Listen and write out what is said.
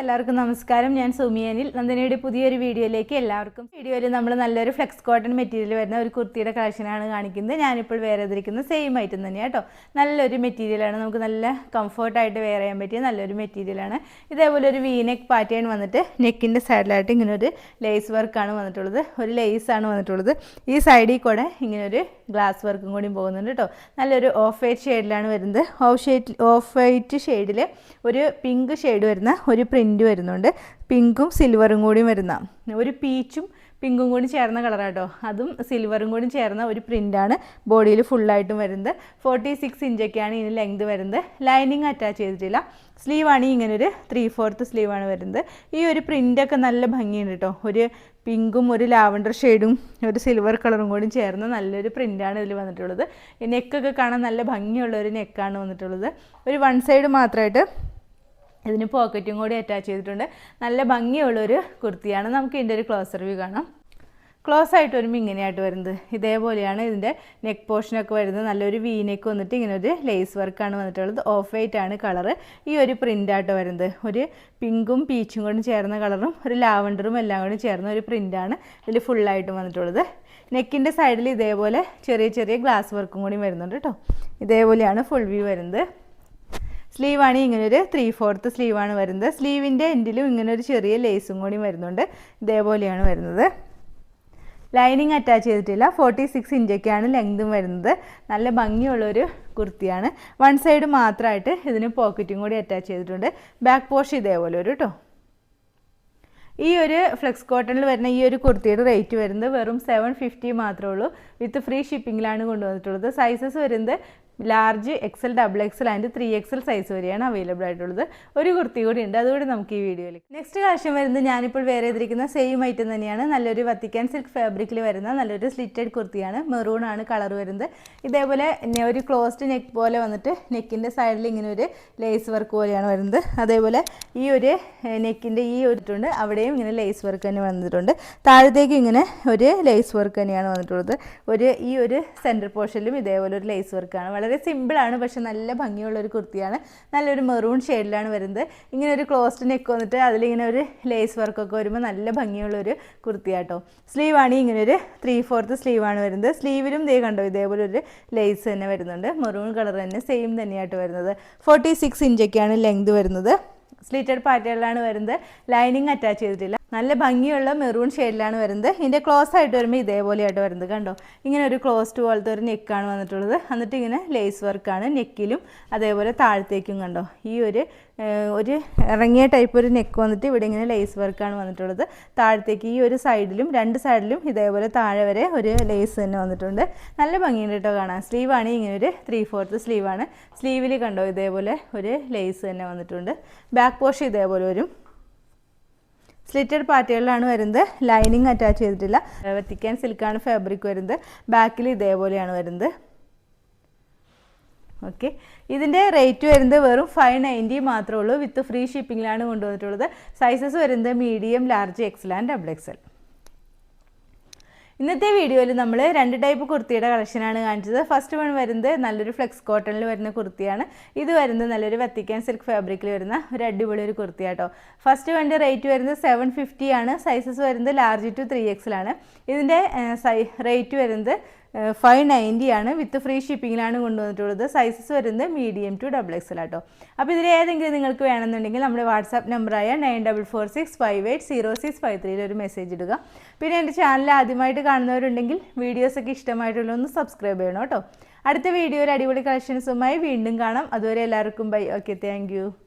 എല്ലാവർക്കും നമസ്കാരം. ഞാൻ സുമിയനിൽ നന്ദനയുടെ പുതിയൊരു വീഡിയോയിലേക്ക് എല്ലാവർക്കും. വീഡിയോയിൽ നമ്മൾ നല്ലൊരു ഫ്ലെക്സ് കോട്ടൺ മെറ്റീരിയൽ വരുന്ന ഒരു കുർത്തിയുടെ കളക്ഷനാണ് കാണിക്കുന്നത്. ഞാനിപ്പോൾ വേറെ ധരിക്കുന്ന സെയിം ഐറ്റം തന്നെയാണ് കേട്ടോ നല്ലൊരു മെറ്റീരിയലാണ് നമുക്ക് നല്ല കംഫർട്ടായിട്ട് വെയർ ചെയ്യാൻ പറ്റിയ നല്ലൊരു മെറ്റീരിയലാണ് ഇതേപോലെ ഒരു വീനെക്ക് പാറ്റേൺ വന്നിട്ട് നെക്കിന്റെ സൈഡിലായിട്ട് ഇങ്ങനെ ഒരു ലേസ് വർക്കാണ് വന്നിട്ടുള്ളത്. ഒരു ലേസാണ് വന്നിട്ടുള്ളത്. ഈ സൈഡിൽ കൂടെ ഇങ്ങനെ ഒരു ഗ്ലാസ് വർക്കും കൂടി പോകുന്നുണ്ട് കേട്ടോ നല്ലൊരു ഓഫ് വൈറ്റ് ഷെയ്ഡിലാണ് വരുന്നത്. ഓഫ് ഷെയ്ഡ് ഓഫ് വൈറ്റ് ഷെയ്ഡിൽ ഒരു പിങ്ക് ഷെയ്ഡ് വരുന്ന ഒരു പ്രിന്റ് വരുന്നുണ്ട്. പിങ്കും സിൽവറും കൂടിയും വരുന്ന ഒരു പീച്ചും പിങ്കും കൂടി ചേർന്ന കളറാട്ടോ. അതും സിൽവറും കൂടി ചേർന്ന ഒരു പ്രിന്റാണ് ബോഡിയിൽ ഫുള്ളായിട്ടും വരുന്നത്. ഫോർട്ടി സിക്സ് ഇഞ്ചൊക്കെയാണ് ഇതിന് ലെങ്ത് വരുന്നത്. ലൈനിങ് അറ്റാച്ച് ചെയ്തിട്ടില്ല. സ്ലീവാണ് ഇങ്ങനെ ഒരു ത്രീ ഫോർത്ത് സ്ലീവാണ് വരുന്നത്. ഈ ഒരു പ്രിന്റൊക്കെ നല്ല ഭംഗിയുണ്ട് കേട്ടോ ഒരു പിങ്കും ഒരു ലാവണ്ടർ ഷെയ്ഡും ഒരു സിൽവർ കളറും കൂടി ചേർന്ന നല്ലൊരു പ്രിന്റാണ് ഇതിൽ വന്നിട്ടുള്ളത്. നെക്കൊക്കെ കാണാൻ നല്ല ഭംഗിയുള്ള ഒരു നെക്കാണ് വന്നിട്ടുള്ളത്. ഒരു വൺ സൈഡ് മാത്രമായിട്ട് ഇതിന് പോക്കറ്റും കൂടി അറ്റാച്ച് ചെയ്തിട്ടുണ്ട്. നല്ല ഭംഗിയുള്ളൊരു കുർത്തിയാണ്. നമുക്ക് ഇതിന്റെ ഒരു ക്ലോസർ വ്യൂ കാണാം. ക്ലോസ് ആയിട്ട് വരുമ്പോൾ ഇങ്ങനെയായിട്ട് വരുന്നത്. ഇതേപോലെയാണ് ഇതിന്റെ നെക്ക് പോർഷനൊക്കെ വരുന്നത്. നല്ലൊരു വി നെക്ക് വന്നിട്ട് ഇങ്ങനെ ഒരു ലേസ് വർക്കാണ് വന്നിട്ടുള്ളത്. ഓഫ് വൈറ്റ് ആണ് കളറ് ഈ ഒരു പ്രിന്റായിട്ട് വരുന്നത്. ഒരു പിങ്കും പീച്ചും കൂടി ചേർന്ന കളറും ഒരു ലാവണ്ടറും എല്ലാം കൂടി ചേർന്ന ഒരു പ്രിന്റാണ് ഇതിൽ ഫുള്ളായിട്ടും വന്നിട്ടുള്ളത്. നെക്കിന്റെ സൈഡിൽ ഇതേപോലെ ചെറിയ ചെറിയ ഗ്ലാസ് വർക്കും കൂടി വരുന്നുണ്ട് കേട്ടോ ഇതേപോലെയാണ് ഫുൾ വ്യൂ വരുന്നത്. സ്ലീവാണ് ഇങ്ങനെ ഒരു ത്രീ ഫോർത്ത് സ്ലീവാണ് വരുന്നത്. സ്ലീവിന്റെ എൻഡിലും ഇങ്ങനെ ഒരു ചെറിയ ലേസും കൂടി വരുന്നുണ്ട്. ഇതേപോലെയാണ് വരുന്നത്. ലൈനിങ് അറ്റാച്ച് ചെയ്തിട്ടില്ല. ഫോർട്ടി സിക്സ് ഇഞ്ചൊക്കെയാണ് ലെങ്തും വരുന്നത്. നല്ല ഭംഗിയുള്ളൊരു കുർത്തിയാണ്. വൺ സൈഡ് മാത്രമായിട്ട് ഇതിന് പോക്കറ്റും കൂടി അറ്റാച്ച് ചെയ്തിട്ടുണ്ട്. ബാക്ക് പോർഷൻ ഇതേപോലെ ഒരു കേട്ടോ ഈ ഒരു ഫ്ലെക്സ് കോട്ടണിൽ വരുന്ന ഈ ഒരു കുർത്തിയുടെ റേറ്റ് വരുന്നത് വെറും സെവൻ ഫിഫ്റ്റി മാത്രമേ ഉള്ളൂ. വിത്ത് ഫ്രീ ഷിപ്പിങ്ങിലാണ് കൊണ്ടുവന്നിട്ടുള്ളത്. സൈസസ് വരുന്നത് large XL double XL and three XL size വരെയാണ് അവൈലബിൾ ആയിട്ടുള്ളത്. ഒരു കുർത്തി കൂടി ഉണ്ട്. അതുകൂടി നമുക്ക് ഈ വീഡിയോയിൽ നെക്സ്റ്റ് കളക്ഷൻ വരുന്നത് ഞാനിപ്പോൾ വേറെ ചെയ്തിരിക്കുന്ന സെയിം ഐറ്റം തന്നെയാണ്. നല്ലൊരു വത്തിക്കാൻ സിൽക്ക് ഫാബ്രിക്കിൽ വരുന്ന നല്ലൊരു സ്ലിറ്റഡ് കുർത്തിയാണ്. മെറൂൺ ആണ് കളർ വരുന്നത്. ഇതേപോലെ ഒരു ക്ലോസ്ഡ് നെക്ക് പോലെ വന്നിട്ട് നെക്കിന്റെ സൈഡിൽ ഇങ്ങനെ ഒരു ലേസ് വർക്ക് പോലെയാണ് വരുന്നത്. അതേപോലെ ഈ ഒരു നെക്കിന്റെ ഈ ഒരുട്ടുണ്ട് അവിടെയും ഇങ്ങനെ ലേസ് വർക്ക് തന്നെ വന്നിട്ടുണ്ട്. താഴത്തേക്ക് ഇങ്ങനെ ഒരു ലേസ് വർക്ക് തന്നെയാണ് വന്നിട്ടുള്ളത്. ഒരു ഈ ഒരു സെന്റർ പോർഷനിലും ഇതേപോലെ ഒരു ലേസ് വർക്കാണ് വളരെ സിമ്പിളാണ് പക്ഷെ നല്ല ഭംഗിയുള്ളൊരു കുർത്തിയാണ്. നല്ലൊരു മെറൂൺ ഷെയ്ഡിലാണ് വരുന്നത്. ഇങ്ങനെ ഒരു ക്ലോസ്ഡ് നെക്ക് വന്നിട്ട് അതിലിങ്ങനെ ഒരു ലേസ് വർക്കൊക്കെ വരുമ്പോൾ നല്ല ഭംഗിയുള്ളൊരു കുർത്തിയാട്ടോ. സ്ലീവാണ് ഇങ്ങനെ ഒരു ത്രീ ഫോർത്ത് സ്ലീവാണ് വരുന്നത്. സ്ലീവിലും ദേ കണ്ടോ ഇതേപോലെ ഒരു ലേസ് തന്നെ വരുന്നുണ്ട്. മെറൂൺ കളർ തന്നെ സെയിം തന്നെയായിട്ട് വരുന്നത്. ഫോർട്ടി സിക്സ് ഇഞ്ചൊക്കെയാണ് ലെങ്ത് വരുന്നത്. സ്ലീറ്റഡ് പാറ്റേണിലാണ് വരുന്നത്. ലൈനിങ് അറ്റാച്ച് ചെയ്തിട്ടില്ല. നല്ല ഭംഗിയുള്ള മെറൂൺ ഷെയ്ഡിലാണ് വരുന്നത്. ഇതിന്റെ ക്ലോസ് ആയിട്ട് വരുമ്പോൾ ഇതേപോലെയായിട്ട് വരുന്നത് കണ്ടോ? ഇങ്ങനെ ഒരു ക്ലോസ്ഡ് പോലത്തെ ഒരു നെക്കാണ് വന്നിട്ടുള്ളത്. എന്നിട്ട് ഇങ്ങനെ ലേസ് വർക്കാണ് നെക്കിലും അതേപോലെ താഴത്തേക്കും കണ്ടോ? ഈ ഒരു ഒരു ഇറങ്ങിയ ടൈപ്പ് ഒരു നെക്ക് വന്നിട്ട് ഇവിടെ ഇങ്ങനെ ലേസ് വർക്കാണ് വന്നിട്ടുള്ളത്. താഴത്തേക്ക് ഈ ഒരു സൈഡിലും രണ്ട് സൈഡിലും ഇതേപോലെ താഴെ വരെ ഒരു ലേസ് തന്നെ വന്നിട്ടുണ്ട്. നല്ല ഭംഗിയുണ്ട് കേട്ടോ കാണാൻ. സ്ലീവാണ് ഇങ്ങനെ ഒരു ത്രീ ഫോർത്ത് സ്ലീവാണ് സ്ലീവിൽ കണ്ടോ ഇതേപോലെ ഒരു ലേസ് തന്നെ വന്നിട്ടുണ്ട്. ബാക്ക് പോഷ് ഇതേപോലെ വരും. സ്ലിറ്റഡ് പാറ്റേണിലാണ് വരുന്നത്. ലൈനിങ് അറ്റാച്ച് ചെയ്തിട്ടില്ല. വെത്തിക്കാൻ സിൽക്കാണ് ഫാബ്രിക് വരുന്നത്. ബാക്കിൽ ഇതേപോലെയാണ് വരുന്നത്. ഓക്കെ ഇതിന്റെ റേറ്റ് വരുന്നത് വെറും ഫൈവ് നയന്റി മാത്രമേ ഉള്ളൂ. വിത്ത് ഫ്രീ ഷിപ്പിങ്ങിലാണ് കൊണ്ടുവന്നിട്ടുള്ളത്. സൈസസ് വരുന്നത് medium large XL and double XL ഇന്നത്തെ വീഡിയോയിൽ നമ്മൾ രണ്ട് ടൈപ്പ് കുർത്തിയുടെ കളക്ഷനാണ് കാണിച്ചത്. ഫസ്റ്റ് വൺ വരുന്നത് നല്ലൊരു ഫ്ലെക്സ് കോട്ടണിൽ വരുന്ന കുർത്തിയാണ്. ഇത് വരുന്നത് നല്ലൊരു വത്തിക്കാൻ സിൽക്ക് ഫാബ്രിക്കിൽ വരുന്ന ഒരു അടിപൊളി ഒരു കുർത്തിയാട്ടോ. ഫസ്റ്റ് വണ്ടി റേറ്റ് വരുന്നത് സെവൻ ഫിഫ്റ്റി ആണ്. സൈസസ് വരുന്നത് ലാർജ് ടു ത്രീ എക്സിലാണ് ഇതിന്റെ റേറ്റ് വരുന്നത് ഫൈവ് നയന്റി ആണ് വിത്ത് ഫ്രീ ഷിപ്പിങ്ങിലാണ് കൊണ്ടുവന്നിട്ടുള്ളത്. സൈസസ് വരുന്നത് മീഡിയം ടു ഡബിൾ എക്സൽ ആട്ടോ. അപ്പോൾ ഇതിൽ ഏതെങ്കിലും നിങ്ങൾക്ക് വേണമെന്നുണ്ടെങ്കിൽ നമ്മുടെ വാട്സാപ്പ് നമ്പറായ nine double four six five eight zero six five ത്രീയിൽ ഒരു മെസ്സേജ് ഇടുക. പിന്നെ എന്റെ ചാനൽ ആദ്യമായിട്ട് കാണുന്നവരുണ്ടെങ്കിൽ വീഡിയോസൊക്കെ ഇഷ്ടമായിട്ടുള്ള ഒന്ന് സബ്സ്ക്രൈബ് ചെയ്യണം കേട്ടോ. അടുത്ത വീഡിയോയിൽ അടിപൊളി കളക്ഷൻസുമായി വീണ്ടും കാണാം. അതുവരെ എല്ലാവർക്കും ബൈ ഓക്കെ താങ്ക്